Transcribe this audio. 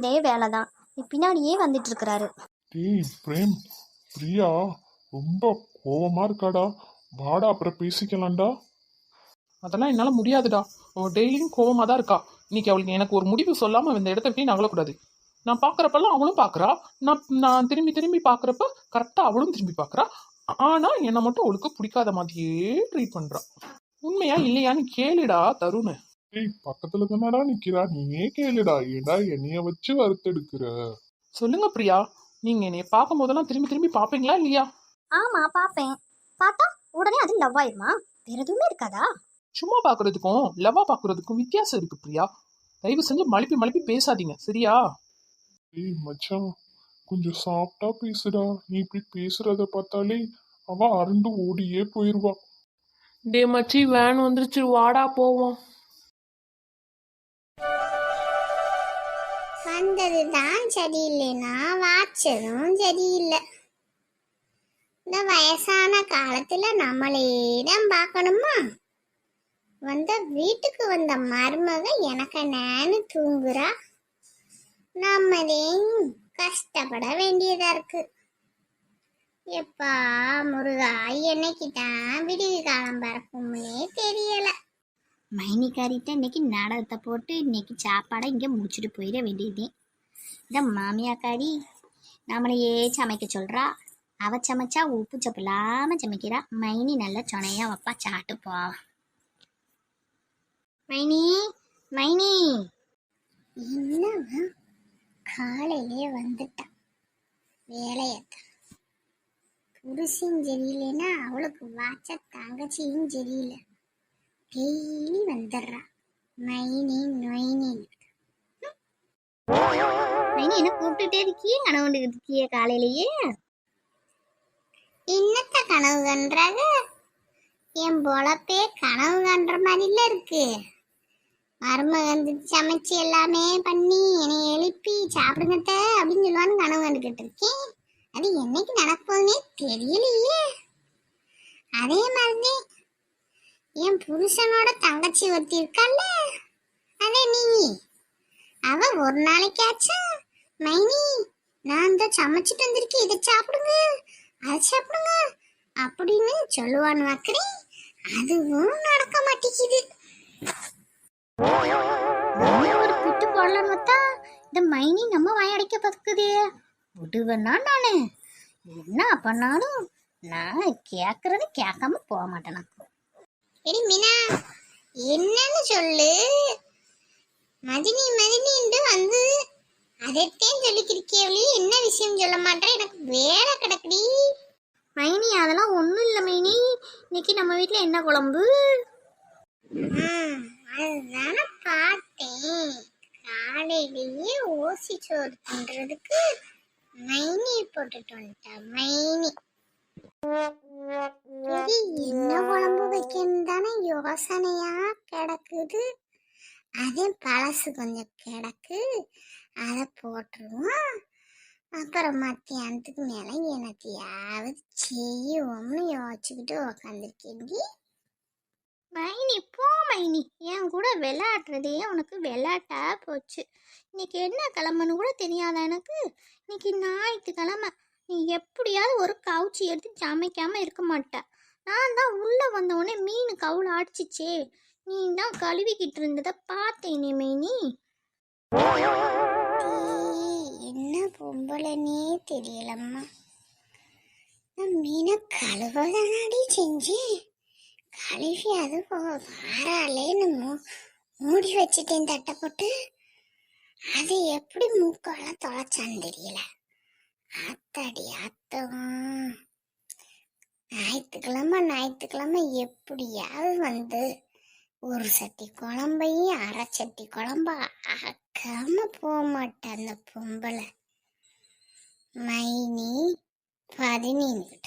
இதே வேலை தான் பின்னாடியே வந்துட்டு இருக்கிறாரு டேய் பிரேம் பிரியா ரொம்ப கோவமா இருக்காடா. வாடா அப்புறம் பேசிக்கலாம்டா. அதெல்லாம் என்னால் முடியாதுடா. அவள் டெய்லியும் கோவமாக தான் இருக்கா. இன்னைக்கு அவளுக்கு எனக்கு ஒரு முடிவு சொல்லாமல் இந்த இடத்த விட்டு நகலக்கூடாது. நான் பார்க்குறப்பெல்லாம் அவளும் பார்க்குறா நான் நான் திரும்பி திரும்பி பார்க்குறப்ப கரெக்டாக அவளும் திரும்பி பார்க்குறா ஆனால் என்னை மட்டும் அவளுக்கு பிடிக்காத மாதிரியே ட்ரீட் பண்ணுறா உண்மையா இல்லையான்னு கேளுடா தருண். டேய் பக்கத்துல தானடா நிக்கிறா. நீயே கேளுடா. ஏடா என்னைய வச்சு வறுத்தெடுக்கிற? சொல்லுங்க பிரியா. நீங்கள் என்னை பார்க்கும் போதெல்லாம் திரும்பி திரும்பி பார்ப்பீங்களா இல்லையா? ஆமா பாப்பேன் பார்த்தா உடனே அது லவ் ஆயிருமா? வேற எதுவுமே இருக்காதா? சும்மா பார்க்குறதுக்கும் லவ்வா பார்க்குறதுக்கும் வித்தியாசம் இருக்கு பிரியா. தயவு செஞ்சு மழுப்பி மழுப்பி பேசாதீங்க. சரியா? டேய் மச்சான் கொஞ்சம் சாஃப்டா பேசுடா. நீ இப்படி பேசுறத பார்த்தாலே அவ அரண்டு ஓடியே போயிருவா. டே மச்சி வேன் வந்துருச்சு. வாடா போவோம். வந்தது தான் சரியில்லைன்னா வாச்சதும் சரியில்லை. இந்த வயசான காலத்துல நம்மளே பார்க்கணுமா? வந்த வீட்டுக்கு வந்த மருமக எனக்கு நேனு தூங்குறா. நம்மதே கஷ்டப்பட வேண்டியதா இருக்கு. எப்பா முருகா என்னைக்கு தான் விடிவு காலம் பறக்கும்னே தெரியலை. மைனிக்காரிட்ட இன்னைக்கு நாடகத்தை போட்டு இன்னைக்கு சாப்பாடை இங்கே முடிச்சுட்டு போயிட வேண்டியதே. இந்த மாமியாக்காரி நம்மளையே சமைக்க சொல்றா. அவ சமைச்சா உப்பு சப்பு இல்லாம சமைக்கிறா. மைனி நல்ல சொனையா வைப்பா. சாட்டு போவான் மைனி மைனி. என்னவா காலையிலே வந்துட்டான் வேலையத்தான் புருஷன் சரியில்லைன்னா அவளுக்கு வாச்ச தங்கச்சியும் சரியில்லை. டெய்லி வந்துடுறா மைனி நொய்னி மைனி என்ன கூப்பிட்டுட்டே இருக்கியே கனவு இருக்கிய காலையிலேயே என்னத்த கனவு கன்றாக என் பொழப்பே கனவு கன்ற மாதிரில இருக்கு மருமகன் சமைச்சு எல்லாமே பண்ணி என்னை எழுப்பி சாப்பிடுங்கத்த அப்படின்னு சொல்லுவான்னு கனவு கண்டுகிட்டு இருக்கேன் அது என்னைக்கு நடப்போன்னே தெரியலையே அதே மாதிரி என் புருஷனோட தங்கச்சி ஒருத்தி இருக்கல்ல அதே நீ. அவ ஒரு நாளைக்காச்சும் மைனி நான் இந்த சமைச்சிட்டு வந்திருக்கேன். இதை சாப்பிடுங்க. அதை சாப்பிடுங்க. அப்படின்னு சொல்லுவான்னு வாக்குறேன் அதுவும் நடக்க மாட்டேங்குது. ஒரு பிட்டு போடலான்னு பார்த்தா இந்த மைனி நம்ம வாயடைக்க பார்க்குதே விடுவேன்னா நானு? என்ன பண்ணாலும் நான் கேட்கறது கேட்காம போக மாட்டேன். எடி மீனா என்னன்னு சொல்லு. மதினி மதினின்ட்டு வந்து அதைத்தான் சொல்லிக்கிருக்கேவளி என்ன விஷயம் சொல்ல மாட்டேன்? எனக்கு வேலை கிடக்குடி. மைனி அதெல்லாம் ஒன்றும் இல்லை மைனி. இன்னைக்கு நம்ம வீட்டில் என்ன குழம்பு? அதுதானே பார்த்தேன். காலையிலேயே ஓசி சோறு தின்றதுக்கு மைனி போட்டுட்டு வந்துட்டா. மைனி. என்ன குழம்பு வைக்கணும் தானே யோசனையா கிடக்குது. அதே பழசு கொஞ்சம் கிடக்கு. அதை போட்டுருவோம். அப்புறம் மத்தியானத்துக்கு மேலே என்னத்தையாவது செய்வோம்னு யோசிச்சுக்கிட்டு உக்காந்துருக்கேன்டி. மைனி போ மைனி. என் கூட விளையாடுறதே உனக்கு விளையாட்டா போச்சு. இன்னைக்கு என்ன கிழமைன்னு கூட தெரியாத எனக்கு? இன்னைக்கு ஞாயிற்றுக்கிழமை. நீ எப்படியாவது ஒரு கவுச்சி எடுத்து சமைக்காமல் இருக்க மாட்டேன் நான் தான் உள்ளே வந்தவுடனே மீன் கவுல அடிச்சிச்சே நீ தான் கழுவிக்கிட்டு இருந்ததை பார்த்தேனே மைனி என்ன பொம்பளைன்னே தெரியலம்மா. நான் மீனை கழுவதானாடி செஞ்சேன். கழுவி அது வாராலேன்னு மூடி வச்சுட்டேன் தட்டை போட்டு. அது எப்படி மூக்கெல்லாம் தொலைச்சான்னு தெரியல. அத்தாடி அத்தம் ஞாயிற்றுக்கிழமை ஞாயிற்றுக்கிழமை எப்படியாவது வந்து ஒரு சட்டி குழம்பையும் அரை சட்டி குழம்பா ஆக்காம போக மாட்டேன் அந்த பொம்பளை. மைனி பதினேழு